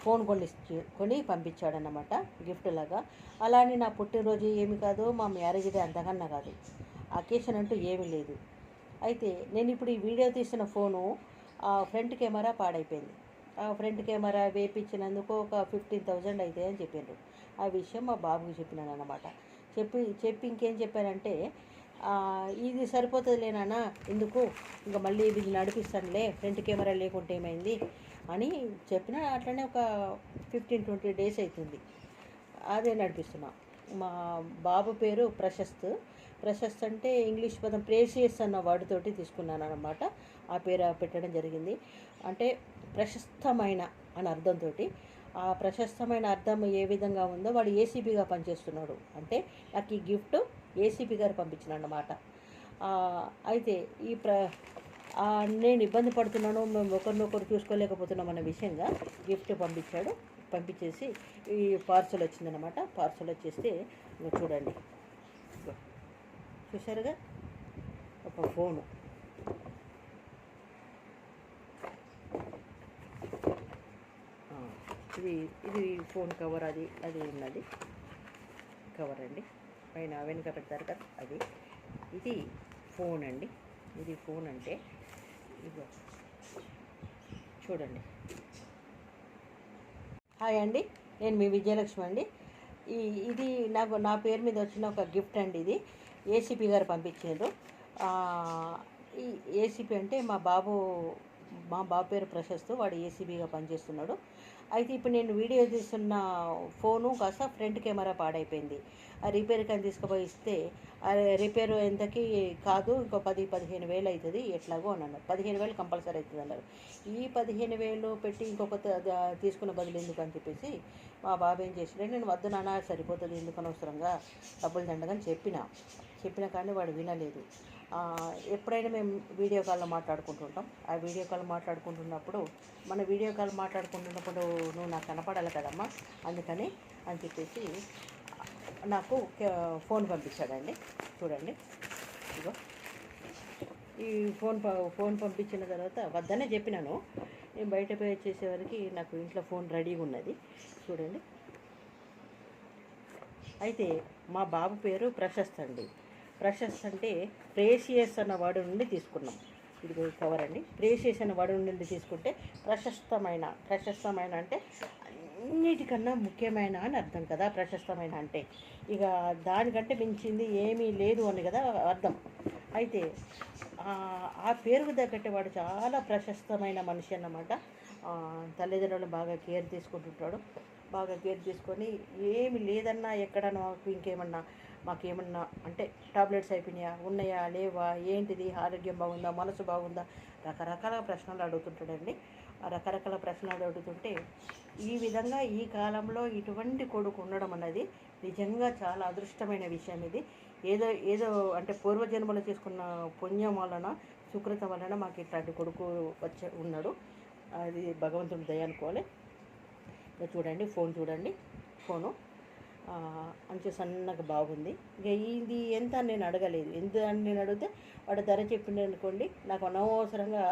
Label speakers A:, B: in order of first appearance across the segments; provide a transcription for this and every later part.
A: Phone కొని కొని పంపించాడన్నమాట gift లాగా. అలానే నా పుట్టినరోజు ఏమి కాదు మా మ్యారేజ్ డే అంతకన్నా కాదు. అకేషన్ అంటూ ఏమీ లేదు. అయితే నేను ఇప్పుడు ఈ వీడియో తీసిన ఫోను ఆ ఫ్రంట్ కెమెరా పాడైపోయింది. ఆ ఫ్రంట్ కెమెరా వేపించినందుకు ఒక ఫిఫ్టీన్ థౌజండ్ అవుతాయని అని చెప్పిండ్రు. ఆ విషయం మా బాబుకి చెప్పినాను అనమాట చెప్పి చెప్పి ఇంకేం చెప్పానంటే ఇది సరిపోతుంది లేనాన్న ఎందుకు? ఇంకా మళ్ళీ ఇది నడిపిస్తానులే ఫ్రంట్ కెమెరా లేకుంటే ఏమైంది? అని చెప్పిన అట్లనే ఒక ఫిఫ్టీన్ ట్వంటీ డేస్ అవుతుంది అదే నడిపిస్తున్నా. మా బాబు పేరు ప్రశస్త్. ప్రశస్త్ అంటే ఇంగ్లీష్ పదం ప్రేసియస్ అన్న వాడితోటి తీసుకున్నాను అనమాట ఆ పేరు పెట్టడం జరిగింది. అంటే ప్రశస్తమైన అని అర్థంతో ఆ ప్రశస్తమైన అర్థం ఏ విధంగా ఉందో వాడు ఏసీబీగా పనిచేస్తున్నాడు. అంటే నాకు ఈ గిఫ్ట్ ఏసీబీ గారు పంపించిన అన్నమాట అయితే ఈ ప్ర నేను ఇబ్బంది పడుతున్నాను మేము ఒకరినొకరు చూసుకోలేకపోతున్నాం అనే విషయంగా గిఫ్ట్ పంపించాడు. పంపించేసి ఈ పార్సల్ వచ్చిందనమాట పార్సల్ వచ్చేస్తే చూడండి. చూసారుగా ఒక ఫోను. ఇది ఇది ఫోన్ కవర్ అది అది ఉన్నది. కవర్ అండి. పైన వెనుక పెడతారు కదా అది. ఇది ఫోన్ అండి. ఇది ఫోన్ అంటే ఇదిగో చూడండి. హాయ్ అండి నేను మీ విజయలక్ష్మి అండి. ఈ ఇది నాకు నా పేరు మీద వచ్చిన ఒక గిఫ్ట్ అండి ఇది. ఏసీపీ గారు పంపించారు. ఈ ఏసీపీ అంటే మా బాబు మా బాబు పేరు ప్రశస్తు వాడు ఏసీబీగా పనిచేస్తున్నాడు. అయితే ఇప్పుడు నేను వీడియో తీస్తున్న ఫోను కాస్త ఫ్రంట్ కెమెరా పాడైపోయింది. ఆ రిపేర్కి అని తీసుకుపోయి ఇస్తే ఆ రిపేర్ ఎంతకి కాదు ఇంకో పది పదిహేను వేలు అవుతుంది ఎట్లాగో అని అన్నారు. పదిహేను వేలు కంపల్సరీ అవుతుంది అన్నారు. ఈ పదిహేను వేలు పెట్టి ఇంకొక తీసుకున్న బదులు ఎందుకు అని చెప్పేసి మా బాబు ఏం చేసినా నేను వద్దు నాన్న సరిపోతుంది ఎందుకు అనవసరంగా డబ్బులు దండగని చెప్పిన. చెప్పిన కానీ వాడు వినలేదు. ఎప్పుడైనా మేము వీడియో కాల్లో మాట్లాడుకుంటుంటాం. ఆ వీడియో కాల్ మాట్లాడుకుంటున్నప్పుడు మన వీడియో కాల్ మాట్లాడుకుంటున్నప్పుడు నువ్వు నాకు కనపడాలి కదమ్మా అందుకని అని చెప్పేసి నాకు ఫోన్ పంపించాడండి. చూడండి. ఇదిగో. ఈ ఫోన్ ప- ఫోన్ పంపించిన తర్వాత వద్దనే చెప్పినాను. నేను బయట పోయి వచ్చేసేవరకు నాకు ఇంట్లో ఫోన్ రెడీగా ఉన్నది. చూడండి. అయితే మా బాబు పేరు ప్రశస్త్ అండి ప్రశస్త్ అంటే ప్రేషియస్ అన్న వర్డ్ నుండి తీసుకున్నాం. ఇది కవర్ అండి. ప్రేషియస్ అన్న వర్డ్ నుండి తీసుకుంటే ప్రశస్తమైన ప్రశస్తమైన అంటే అన్నిటికన్నా ముఖ్యమైన అని అర్థం కదా ప్రశస్తమైన అంటే. ఇక దానికంటే మించింది ఏమీ లేదు అని కదా అర్థం. అయితే ఆ- పేరు పేరుకు వాడు చాలా ప్రశస్తమైన మనిషి అన్నమాట. తల్లిదండ్రులు బాగా కేర్ తీసుకుంటుంటాడు. బాగా కేర్ తీసుకొని ఏమి లేదన్నా ఎక్కడన్నా ఇంకేమన్నా మాకేమన్నా అంటే టాబ్లెట్స్ అయిపోయినాయా? ఉన్నాయా? లేవా? ఏంటిది? ఆరోగ్యం బాగుందా? మనసు బాగుందా? రకరకాల ప్రశ్నలు అడుగుతుంటాడండి. ఆ రకరకాల ప్రశ్నలు అడుగుతుంటే ఈ విధంగా ఈ కాలంలో ఇటువంటి కొడుకు ఉండడం అన్నది నిజంగా చాలా అదృష్టమైన విషయం ఇది. ఏదో ఏదో అంటే పూర్వజన్మలో చేసుకున్న పుణ్యం వలన సుకృతం వలన మాకు ఇట్లాంటి కొడుకు వచ్చే ఉన్నాడు. అది భగవంతుడి దయ అనుకోవాలి. ఇక చూడండి ఫోన్ చూడండి. ఫోను. అంచు సన్నగా బాగుంది. ఇక ఇది ఎంత అని నేను అడగలేదు. ఎంత అని నేను అడిగితే వాడు ధర చెప్పిండు అనుకోండి నాకు అనవసరంగా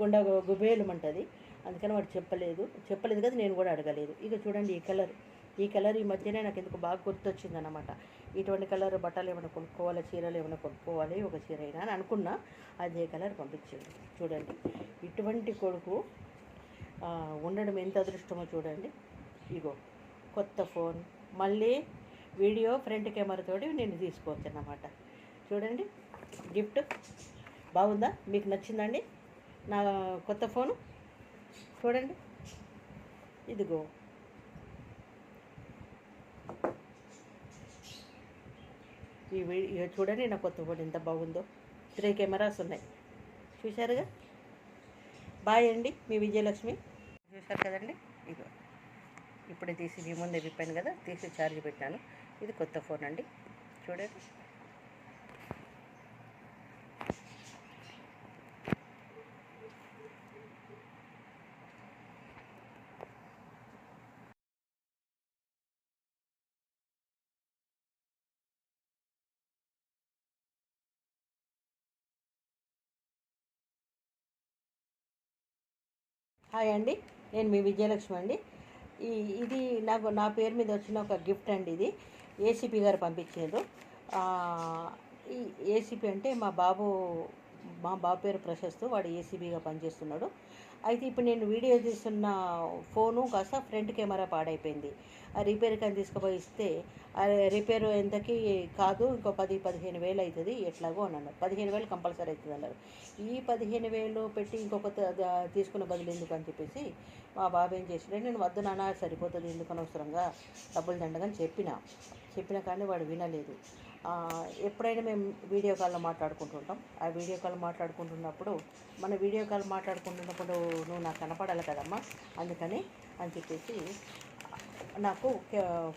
A: గుండె గుబేలమంటుంది. అందుకని వాడు చెప్పలేదు. చెప్పలేదు కదా నేను కూడా అడగలేదు. ఇక చూడండి ఈ కలర్. ఈ కలర్ ఈ మధ్యనే నాకు ఎందుకు బాగా గుర్తొచ్చింది అనమాట ఇటువంటి కలర్ బట్టలు ఏమైనా కొనుక్కోవాలి చీరలు ఏమైనా కొనుక్కోవాలి ఒక చీర అయినా అని అనుకున్నా అదే కలర్ పంపించింది చూడండి. ఇటువంటి కొడుకు ఉండడం ఎంత అదృష్టమో చూడండి. ఇగో కొత్త ఫోన్. మళ్ళీ వీడియో ఫ్రంట్ కెమెరాతోటి నేను తీసుకోవచ్చు అన్నమాట చూడండి గిఫ్ట్ బాగుందా? మీకు నచ్చిందండి? నా కొత్త ఫోను? చూడండి ఇదిగో. ఈ వీ- చూడండి నా కొత్త ఫోన్ ఎంత బాగుందో. త్రీ కెమెరాస్ ఉన్నాయి. చూశారుగా? బాయ్ అండి మీ విజయలక్ష్మి. చూశారు కదండి? ఇదిగో. ఇప్పుడే తీసి మీ ముందే విప్పాను కదా తీసి ఛార్జ్ పెట్టాను. ఇది కొత్త ఫోన్ అండి. చూడండి. హాయ్ అండి నేను మీ విజయలక్ష్మి అండి. ఈ ఇది నాకు నా పేరు మీద వచ్చిన ఒక గిఫ్ట్ అండి ఇది. ఏసీపీ గారు పంపించారు. ఈ ఏసీపీ అంటే మా బాబు మా బాబు పేరు ప్రశస్తు వాడు ఏసీబీగా పనిచేస్తున్నాడు. అయితే ఇప్పుడు నేను వీడియో తీస్తున్న ఫోను కాస్త ఫ్రంట్ కెమెరా పాడైపోయింది. ఆ రిపేర్కి అని తీసుకుపోయి ఇస్తే రిపేర్ ఎంతకి కాదు ఇంకో పది పదిహేను వేలు అవుతుంది ఎట్లాగో అని అన్నారు. పదిహేను వేలు కంపల్సరీ అవుతుంది అన్నారు. ఈ పదిహేను వేలు పెట్టి ఇంకొక తీసుకున్న బదులు ఎందుకు అని చెప్పేసి మా బాబు ఏం చేసిండే నేను వద్దు నాన్న సరిపోతుంది ఎందుకు అనవసరంగా డబ్బులు దండగా చెప్పిన. చెప్పిన కానీ వాడు వినలేదు. ఎప్పుడైనా మేము వీడియో కాల్లో మాట్లాడుకుంటుంటాం. ఆ వీడియో కాల్ మాట్లాడుకుంటున్నప్పుడు మన వీడియో కాల్ మాట్లాడుకుంటున్నప్పుడు నువ్వు నాకు కనపడాలి కదమ్మా అందుకని అని చెప్పేసి నాకు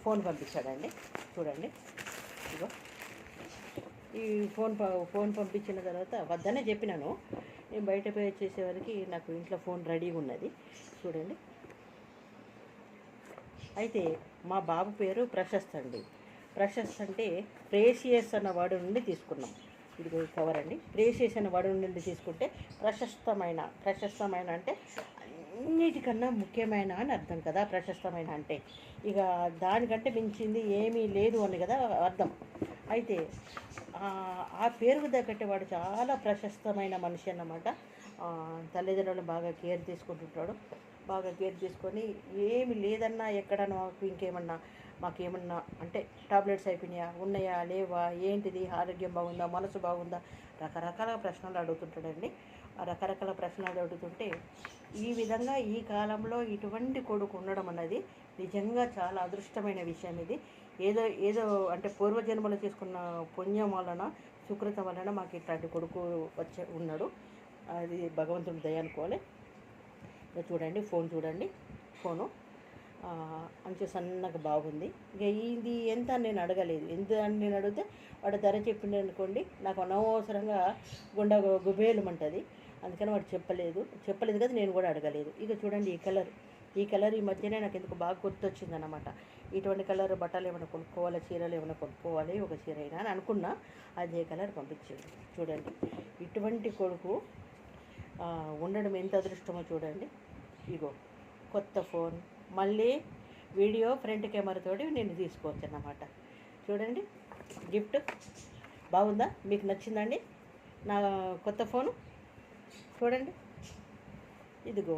A: ఫోన్ పంపించాడండి. చూడండి. ఇగో ఈ ఫోన్ ఫోన్ పంపించిన తర్వాత వద్దనే చెప్పినాను. నేను బయట పోయి వచ్చేసేవరకు నాకు ఇంట్లో ఫోన్ రెడీగా ఉన్నది. చూడండి. అయితే మా బాబు పేరు ప్రశస్త్ అండి ప్రశస్త్ అంటే ప్రేషియస్ అన్న వర్డ్ నుండి తీసుకున్నాం. ఇది కవర్ అండి. ప్రేషియస్ అన్న వర్డ్ నుండి తీసుకుంటే ప్రశస్తమైన ప్రశస్తమైన అంటే అన్నిటికన్నా ముఖ్యమైన అని అర్థం కదా ప్రశస్తమైన అంటే. ఇక దానికంటే మించింది ఏమీ లేదు అని కదా అర్థం. అయితే ఆ- పేరుకు తగ్గట్టే వాడు చాలా ప్రశస్తమైన మనిషి అన్నమాట. తల్లిదండ్రులను బాగా కేర్ తీసుకుంటుంటాడు. బాగా కేర్ తీసుకొని ఏమి లేదన్నా ఎక్కడన్నా ఇంకేమన్నా మాకేమన్నా అంటే టాబ్లెట్స్ అయిపోయినాయా? ఉన్నాయా? లేవా? ఏంటిది? ఆరోగ్యం బాగుందా? మనసు బాగుందా? రకరకాల ప్రశ్నలు అడుగుతుంటాడండి. ఆ రకరకాల ప్రశ్నలు అడుగుతుంటే ఈ విధంగా ఈ కాలంలో ఇటువంటి కొడుకు ఉండడం అన్నది నిజంగా చాలా అదృష్టమైన విషయం ఇది. ఏదో ఏదో అంటే పూర్వజన్మలో చేసుకున్న పుణ్యం వలన సుకృతం వలన మాకు ఇట్లాంటి కొడుకు వచ్చే ఉన్నాడు. అది భగవంతుడి దయ అనుకోవాలి. చూడండి ఫోన్ చూడండి. ఫోను. ఆ, మంచి సన్నగా బాగుంది. ఇక ఇది ఎంత అని నేను అడగలేదు. ఎంత అని నేను అడిగితే వాడు ధర చెప్పిండు అనుకోండి నాకు అనవసరంగా గుండె గుబేలమంటుంది అందుకని వాడు చెప్పలేదు. చెప్పలేదు కదా నేను కూడా అడగలేదు. ఇక చూడండి ఈ కలర్. ఈ కలర్ ఈ మధ్యనే నాకు ఎందుకు బాగా గుర్తొచ్చింది అనమాట ఇటువంటి కలర్ బట్టలు ఏమైనా కొనుక్కోవాలి చీరలు ఏమైనా కొనుక్కోవాలి ఒక చీర అయినా అని అనుకున్నా అదే కలర్ పంపించింది చూడండి. ఇటువంటి కొడుకు ఉండడం ఎంత అదృష్టమో చూడండి. ఇగో కొత్త ఫోన్. మళ్ళీ వీడియో ఫ్రంట్ కెమెరాతోటి నేను తీసుకోవచ్చు అన్నమాట. చూడండి గిఫ్ట్ బాగుందా? మీకు నచ్చిందండి? నా కొత్త ఫోను? చూడండి ఇదిగో.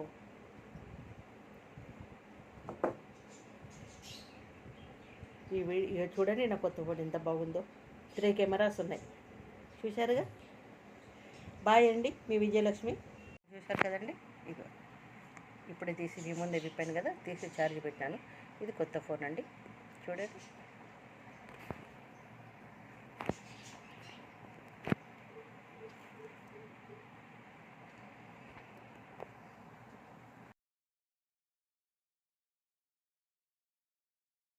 A: ఈ వీడియో చూడండి నా కొత్త ఫోన్ ఎంత బాగుందో. త్రీ కెమెరాస్ ఉన్నాయి. చూశారుగా? బాయ్ అండి మీ విజయలక్ష్మి. చూశారు కదండి? ఇగో ఇప్పుడే తీసి మీ ముందే విప్పాను కదా తీసి ఛార్జ్ పెట్టాను. ఇది కొత్త ఫోన్ అండి. చూడండి.